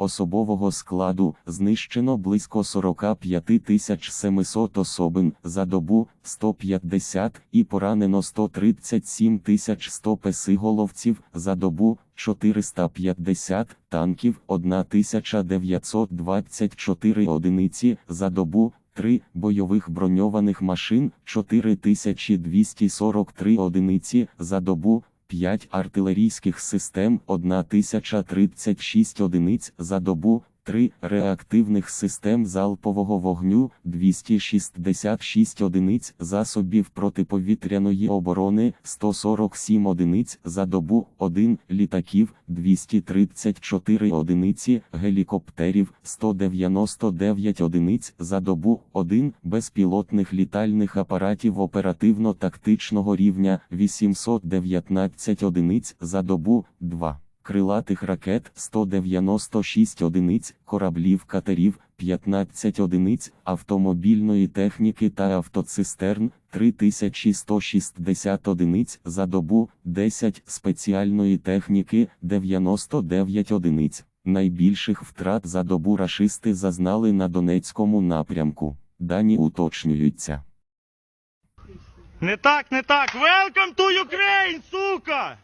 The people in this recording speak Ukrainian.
Особового складу знищено близько 45 700 особин за добу 150 і поранено 137 100 песиголовців за добу 450 танків 1924 одиниці за добу 3 бойових броньованих машин 4243 одиниці за добу 5 артилерійських систем 1036 одиниць за добу, 3 реактивних систем залпового вогню 266 одиниць засобів протиповітряної оборони 147 одиниць за добу, 1 літаків 234 одиниці гелікоптерів 199 одиниць за добу, 1 безпілотних літальних апаратів оперативно-тактичного рівня 819 одиниць за добу, 2 крилатих ракет 196 одиниць, кораблів катерів 15 одиниць, автомобільної техніки та автоцистерн 3160 одиниць за добу, 10 спеціальної техніки 99 одиниць. Найбільших втрат за добу рашисти зазнали на Донецькому напрямку. Дані уточнюються. Не так, не так. Welcome to Ukraine, сука!